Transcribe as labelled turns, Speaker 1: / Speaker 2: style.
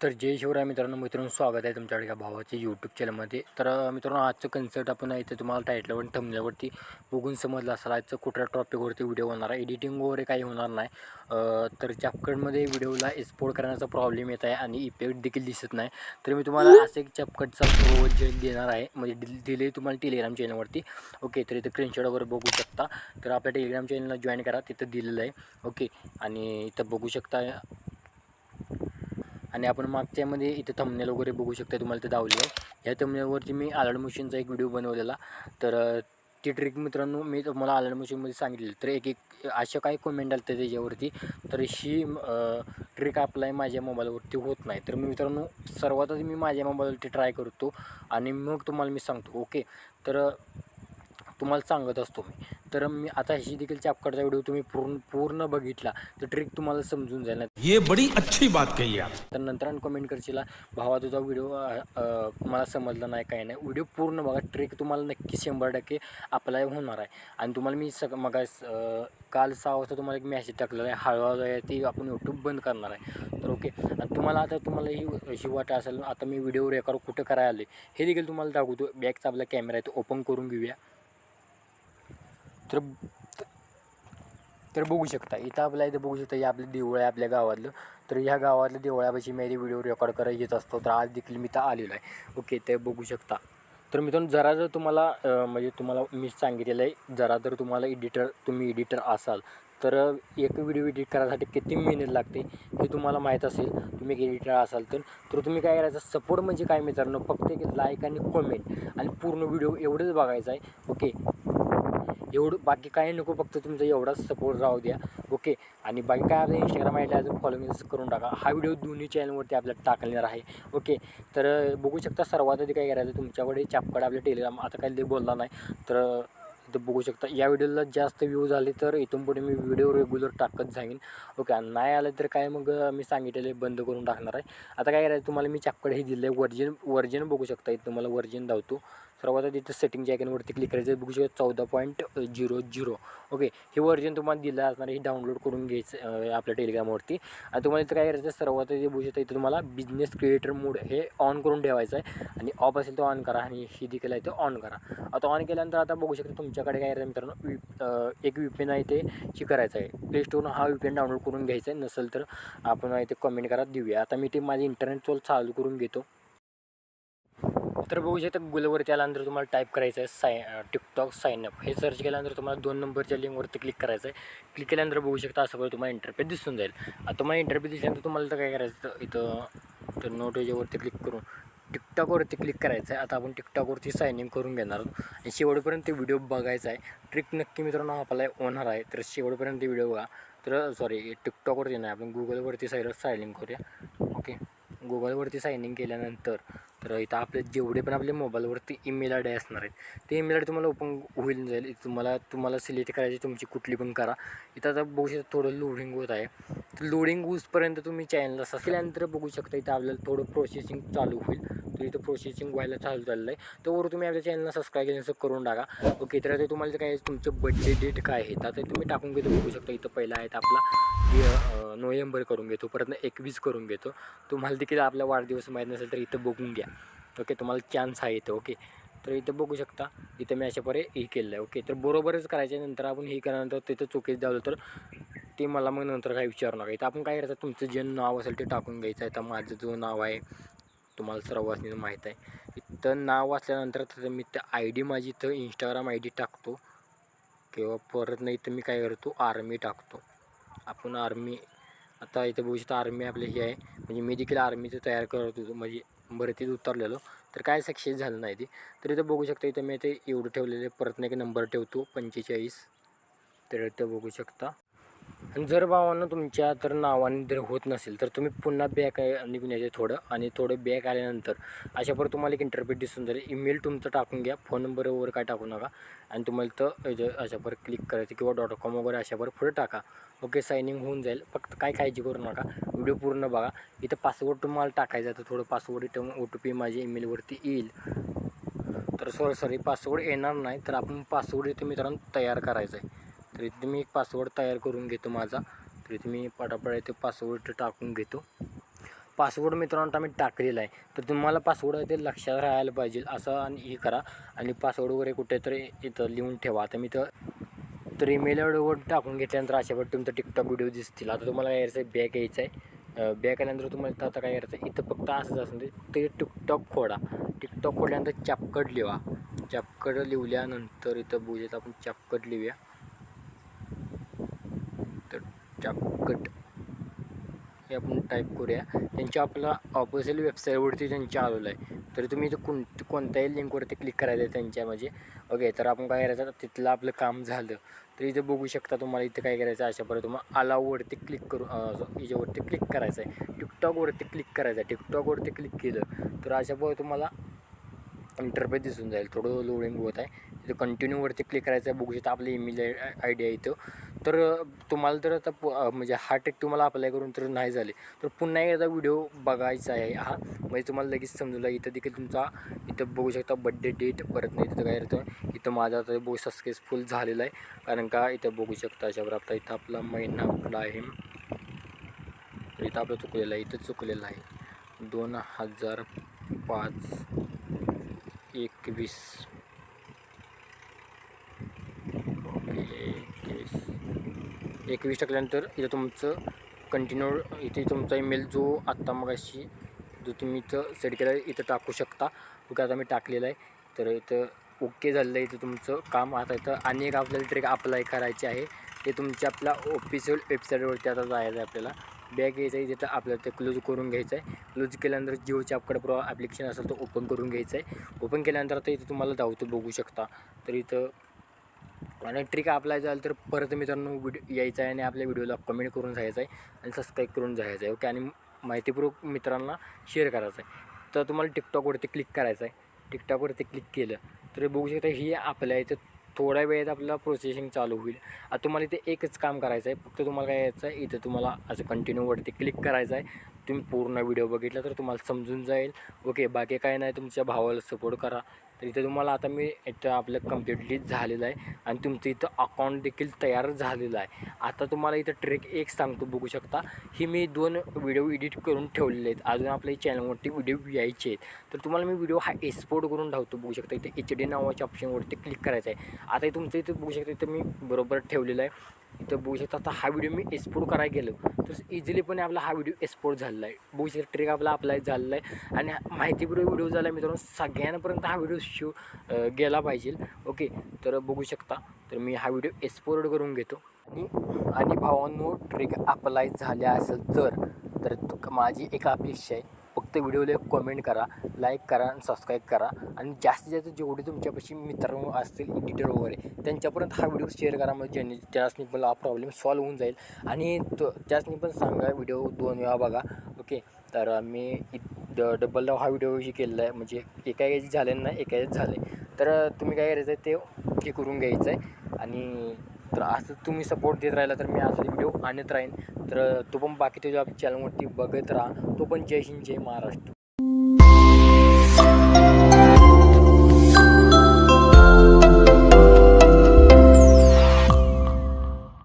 Speaker 1: तर जय शिवराय मित्रांनो मित्रांनो स्वागत आहे तुमच्याकडे एका भावाच्या यूट्यूब चॅनलमध्ये तर मित्रांनो आजचं कन्सेप्ट आपण इथे तुम्हाला टाईटलवर थंबल्यावरती बघून समजलं असेल. आजचं कुठल्या टॉपिकवरती व्हिडिओ होणार आहे. एडिटिंग वगैरे काही होणार नाही. तर चॅपकटमध्ये व्हिडिओला एक्सपोर्ट करण्याचा प्रॉब्लेम येत आहे आणि इफेक्ट देखील दिसत नाही. तर मी तुम्हाला असं एक चॅपकटचा जे देणार आहे. म्हणजे डिल दिले तुम्हाला टेलिग्राम चॅनलवरती ओके तर इथं स्क्रीनशॉट वगैरे बघू शकता. तर आपल्या टेलिग्राम चॅनलला जॉईन करा. तिथं दिलेलं आहे. ओके आणि इथं बघू शकता. आणि आपण मागच्यामध्ये इथे थंबनेल वगैरे बघू शकता तुम्हाला ते दावले आहे या थंबनेलवरती मी आलाड मशीनचा एक व्हिडिओ बनवलेला. तर ती ट्रिक मित्रांनो मी तुम्हाला आलाड मशीनमध्ये सांगितली तर एक एक अशा काही कमेंट आलं त्याच्यावरती. तर ही ट्रिक अप्लाय माझ्या मोबाईलवरती होत नाही. तर मी मित्रांनो सर्वात आधी मी माझ्या मोबाईलवरती ट्राय करतो आणि मग तुम्हाला मी सांगतो. ओके तर तुम्हाला सांगत असतो मी. तर मी आता ही देखील चॅपकडचा व्हिडिओ तुम्ही पूर्ण पूर्ण बघितला तर ट्रिक तुम्हाला समजून जाईल.
Speaker 2: ये बड़ी अच्छी बात कही आप.
Speaker 1: तर नंतर कमेंट करशील भावा तुझा व्हिडिओ मला समजला नाही काय नाही. व्हिडिओ पूर्ण बघा ट्रिक तुम्हाला नक्की शंभर टक्के अप्लाय होणार आहे. आणि तुम्हाला मी सग मग काल सहा वाजता तुम्हाला एक मॅसेज टाकलेला आहे हळूहळू आहे ती आपण यूट्यूब बंद करणार आहे. तर ओके आणि तुम्हाला आता तुम्हाला ही ही वाट असेल आता मी व्हिडिओ रेकॉर्ड कुठं करायला आले हे देखील तुम्हाला दाखवतो. बॅगचा आपला कॅमेरा आहे तो ओपन करून घेऊया. तर तर बघू शकता इथं आपल्या इथं बघू शकता हे आपलं देऊळ आहे आपल्या गावातलं. तर ह्या गावातल्या देवळापाशी मी व्हिडिओ रेकॉर्ड करायला येत असतो तर आज देखील मी तर आलेलो आहे. ओके ते बघू शकता. तर मित्रांनो जरा जर तुम्हाला म्हणजे तुम्हाला मी सांगितलेलं आहे जरा जर तुम्हाला एडिटर तुम्ही एडिटर असाल तर एक व्हिडिओ एडिट करायसाठी किती मेहनत लागते हे तुम्हाला माहीत असेल. तुम्ही एक एडिटर असाल तर तर तुम्ही काय करायचं सपोर्ट म्हणजे काय मित्रांनो फक्त एक लाईक आणि कमेंट आणि पूर्ण व्हिडिओ एवढंच बघायचं आहे. ओके एवढं बाकी काही नको फक्त तुमचा एवढाच सपोर्ट राहू द्या. ओके आणि बाकी काय आपलं इंस्टाग्राम आहे अजून फॉलोइंग करून टाका. हा व्हिडिओ दोन्ही चॅनलवरती आपल्याला टाकणार आहे. ओके तर बघू शकता सर्वात आधी काय करायचं तुमच्याकडे चॅपकड आपल्या टेलिग्राम आता काही ते बोलला नाही. तर इथं बघू शकता या व्हिडिओला जास्त व्ह्यू झाले तर इथून पुढे मी व्हिडिओ रेग्युलर टाकत जाईन. ओके आणि नाही आलं तर काय मग मी सांगितलेले बंद करून टाकणार आहे. आता काय करायचं तुम्हाला मी चॅपकड हे दिलं आहे वर्जिन वर्जिन बघू शकता इथं तुम्हाला वर्जिन धावतो. सर्वात आधी इथं सेटिंगच्या आयकनवरती क्लिक करायचं बघू शकता चौदा पॉईंट झिरो झिरो ओके हे वर्जन तुम्हाला दिलं असणार हे डाउनलोड करून घ्यायचं आपल्या टेलिग्रामवरती आणि तुम्हाला इथं काय करायचं सर्वात आधी बघू शकता इथं तुम्हाला बिझनेस क्रिएटर मोड हे ऑन करून ठेवायचं आहे. आणि ऑफ असेल तर ऑन करा आणि हे देखील आहे ते ऑन करा. आता ऑन केल्यानंतर आता बघू शकता तुमच्याकडे काय करायचं मित्रांनो वि एक विपेन आहे ते हे करायचं आहे. प्ले स्टोरनं हा विपेन डाउनलोड करून घ्यायचा आहे. नसेल तर आपण आहे ते कमेंट करा देऊया. आता मी ते माझे इंटरनेट चालू करून घेतो. तर बघू शकता गुगलवरती आल्यानंतर तुम्हाला टाईप करायचं आहे साय टिकटॉक साईनअप हे सर्च केल्यानंतर तुम्हाला दोन नंबरच्या लिंकवरती क्लिक करायचं आहे क्लिक केल्यानंतर बघू शकता असं बघा तुम्हाला इंटरफेस दिसून जाईल. आता तुम्हाला इंटरफेस दिसल्यानंतर तुम्हाला तर काय करायचं इथं तर नोट याच्यावरती क्लिक करून टिकटॉकवरती क्लिक करायचं आहे आता आपण टिकटॉकवरती साइन इन करून घेणार आहोत. आणि शेवटपर्यंत ते व्हिडिओ बघायचा आहे. ट्रिक नक्की मित्रांनो आपल्याला होणार आहे. तर शेवटपर्यंत व्हिडिओ बघा. तर सॉरी टिकटॉकवरती नाही आपण गुगलवरती साईड सायनिंग इन करूया. ओके गुगलवरती सायनिंग इन केल्यानंतर तर इथं आपले जेवढे पण आपले मोबाईलवरती ईमेल आय डी असणार आहेत ते ईमेल आय डी तुम्हाला ओपन होईल जाईल. तुम्हाला तुम्हाला सिलेक्ट करायची तुमची कुठली पण करा. इथं आता बघू शकता थोडं लोडिंग होत आहे. लोडिंग ऊसपर्यंत तुम्ही चॅनलला केल्यानंतर बघू शकता इथं आपल्याला थोडं प्रोसेसिंग चालू होईल. तर इथं प्रोसेसिंग व्हायला चालू झालेलं आहे तर वर तुम्ही आपल्या चॅनलला सबस्क्राईब केल्यानंतर करून टाका. ओके तर आता तुम्हाला काय तुमचं बड्डे डेट काय आहे तर आता तुम्ही टाकून घेतो बघू शकता इथं पहिला आहे आपला. नोव्हेंबर करून घेतो परत एकवीस करून घेतो. तुम्हाला देखील आपला वाढदिवस माहीत नसेल तर इथं बघून घ्या. ओके तुम्हाला चान्स आहे इथं ओके तर इथं बघू शकता इथं मी अशापरे हे केलेलं आहे ओके तर बरोबरच करायचं नंतर आपण हे केल्यानंतर तिथं चुकीच द्यावलं तर ते मला मग नंतर काय विचारू नका. इथं आपण काय करायचं तुमचं जे नाव असेल ते टाकून घ्यायचं आहे. तर माझं जो नाव आहे तुम्हाला सर्वांनी माहीत आहे. इथं नाव वाचल्यानंतर तर मी त्या आय डी माझी इथं इंस्टाग्राम आय डी टाकतो. किंवा परत नाही तर मी काय करतो आर्मी टाकतो. आपण आर्मी आता इथं बघू शकता आर्मी आपली ही आहे. म्हणजे मी देखील आर्मीचं तयार करत होतो. म्हणजे भरतीत उतरलेलो. तर काय सक्सेस झालं नाही ते. तर इथं बघू शकता इथं मी ते एवढं ठेवलेले परत नाही नंबर ठेवतो पंचेचाळीस. तर इथं बघू शकता. आणि जर भावानं तुमच्या तर नावाने जर होत नसेल तर तुम्ही पुन्हा बॅक निघून यायचे थोडं. आणि थोडं बॅक आल्यानंतर अशापर तुम्हाला एक इंटरप्रेट दिसून जाईल. ईमेल तुमचं टाकून घ्या. फोन नंबरवर काय टाकू नका. आणि तुम्हाला तर अशा पर क्लिक करायचं किंवा डॉट कॉम वगैरे अशा पर पुढे टाका. ओके सायनिंग होऊन जाईल. फक्त काय काळजी करू नका. व्हिडिओ पूर्ण बघा. इथं पासवर्ड तुम्हाला टाकायचा तर थोडं पासवर्ड इथं ओ टी पी माझ्या ईमेलवरती येईल. तर सॉरी सॉरी पासवर्ड येणार नाही. तर आपण पासवर्ड इथे मित्रांनो तयार करायचा आहे. तर इथे मी एक पासवर्ड तयार करून घेतो माझा. तर इथे मी पटापट इथे पासवर्ड टाकून घेतो. पासवर्ड मित्रांनो आम्ही टाकलेला आहे. तर तुम्हाला पासवर्ड ते लक्षात राहायला पाहिजे. असं आणि हे करा. आणि पासवर्ड वगैरे कुठेतरी इथं लिहून ठेवा. आता मी तर तर ईमेल वर टाकून घेतल्यानंतर अशा तुमचं टिकटॉक व्हिडिओ दिसतील. आता तुम्हाला काय आहे बॅक यायचं आहे. बॅक आल्यानंतर तुम्हाला इथं आता काय करायचं आहे? इथं फक्त असंच असं म्हणजे ते टिकटॉक खोडा. टिकटॉक खोडल्यानंतर चापकड लिहा चापकड लिहिल्यानंतर इथं बुजेत आपण चापकड लिहूया. तर चॅपकट हे आपण टाईप करूया. त्यांच्या आपला ऑफिशियल वेबसाईटवरती त्यांच्या आलेलं आहे. तर तुम्ही इथं कोण कोणत्याही लिंकवरती क्लिक करायचं आहे त्यांच्या म्हणजे ओके तर आपण काय करायचं तिथलं आपलं काम झालं. तर इथं बघू शकता तुम्हाला इथं काय करायचं आहे अशा परत तुम्हाला अलाववरती क्लिक करू याच्यावरती क्लिक करायचं आहे. टिकटॉकवरती क्लिक करायचं आहे. टिकटॉकवरती क्लिक केलं तर अशा परत तुम्हाला इंटरफेस दिसून जाईल. थोडं लोडिंग होत आहे. इथं कंटिन्यूवरती क्लिक करायचं आहे. बघू शकता आपली ईमेल आय डी आहे इथं. तर तुम्हाला तर आता प- म्हणजे हा ट्रिक तुम्हाला अप्लाय करून तर नाही झाले. तर पुन्हा एकदा व्हिडिओ बघायचा आहे हा. म्हणजे तुम्हाला लगेच समजून जाईल इथं देखील तुमचा इथं बघू शकता बड्डे डेट परत नाही तिथं काय येतं. इथं माझा आता बहुत सक्सेसफुल झालेला आहे. कारण का इथं बघू शकता अशावर आपला इथं आपला महिना कुठला आहे. तर इथं आपलं चुकलेलं आहे. इथं चुकलेलं आहे. दोन हजार पाच. एकवीस एकवीस एकवीस टाकल्यानंतर इथं तुमचं कंटिन्यू इथे तुमचा ईमेल जो आत्ता मगाशी जो तुम्ही इथं सेट केला आहे इथं टाकू शकता. ओके आता मी टाकलेला आहे. तर इथं ओके झालेलं आहे. इथं तुमचं काम आता इथं आणि एक आपल्याला ट्रेक अप्लाय करायची आहे. ते तुमच्या आपल्या ऑफिशियल वेबसाईटवरती आता जायचं आहे आपल्याला. बॅग घ्यायचं आहे तिथं आपल्याला ते क्लोज करून घ्यायचं आहे. क्लोज केल्यानंतर जिओच्या आपकडे प्रो ॲप्लिकेशन असेल तर ओपन करून घ्यायचं आहे. ओपन केल्यानंतर आता इथं तुम्हाला धावतो बघू शकता. तर इथं आणि ट्रिक अप्लाय झालं तर परत मित्रांनो व्हिडिओ यायचा आहे आणि आपल्या व्हिडिओला कमेंट करून जायचं आहे आणि सबस्क्राईब करून जायचं आहे. ओके आणि माहितीपूर्वक मित्रांना शेअर करायचं आहे. तर तुम्हाला टिकटॉकवरती क्लिक करायचं आहे. टिकटॉकवरती क्लिक केलं तर बघू शकता ही आपल्या इथं थोड्या वेळेत आपल्याला प्रोसेसिंग चालू होईल. आता तुम्हाला इथे एकच काम करायचं आहे फक्त तुम्हाला काय यायचं आहे इथं तुम्हाला असं कंटिन्यूवरती क्लिक करायचं आहे. तुम्ही पूर्ण व्हिडिओ बघितला तर तुम्हाला समजून जाईल. ओके बाकी काय नाही तुमच्या भावाला सपोर्ट करा. तर इथं तुम्हाला आता मी इथं आपलं कम्प्लिटली झालेलं आहे आणि तुमचं इथं अकाउंट देखील तयार झालेलं आहे. आता तुम्हाला इथं ट्रेक एक सांगतो बघू शकता. ही मी दोन व्हिडिओ एडिट करून ठेवलेले आहेत. अजून आपल्या चॅनलवरती व्हिडिओ यायचे आहेत. तर तुम्हाला मी व्हिडिओ हा एक्सपोर्ट करून धावतो बघू शकता. इथे एच डी नावाच्या ऑप्शनवरती क्लिक करायचं आहे आता तुमचं इथं बघू शकता इथं मी बरोबर ठेवलेलं आहे. इथं बघू शकता आता हा व्हिडिओ मी एक्सपोर्ट करायला गेलो. तर इझिली पण आपला हा व्हिडिओ एक्सपोर्ट झालेला आहे. बघू शकता ट्रेक आपला अप्लाय झालेला आहे. आणि माहितीपूर्वी व्हिडिओ झाला आहे मित्रांनो सगळ्यांपर्यंत हा व्हिडिओ इश्यू गेला पाहिजे. ओके तर बघू शकता. तर मी हा व्हिडिओ एक्सपोर्ट करून घेतो. आणि आणि भावांनो ट्रेक अप्लाय झाल्या असेल तर तर तु- माझी एक अपेक्षा आहे. फक्त व्हिडिओला कमेंट करा लाईक करा आणि सबस्क्राईब करा. आणि जास्तीत जास्त जेवढे तुमच्यापाशी मित्र असतील एडिटर वगैरे त्यांच्यापर्यंत हा व्हिडिओ शेअर करा. म्हणजे ज्यांनी त्यासनी पण हा प्रॉब्लेम सॉल्व्ह होऊन जाईल. आणि तो त्यासनी पण सांगा व्हिडिओ दोन वेळा बघा. ओके तर मी डबल डबल हा व्हिडिओ केलेला आहे. म्हणजे एका याची झालं नाही एका याच झालं. आहे तर तुम्ही काय करायचं आहे ते हे करून घ्यायचं आहे आणि तर असं तुम्ही सपोर्ट देत राहिला तर मी असा व्हिडिओ आणत राहीन. तर तो पण बाकी तुझ्या चॅनलवरती बघत राहा. तो पण जय हिंद जय महाराष्ट्र.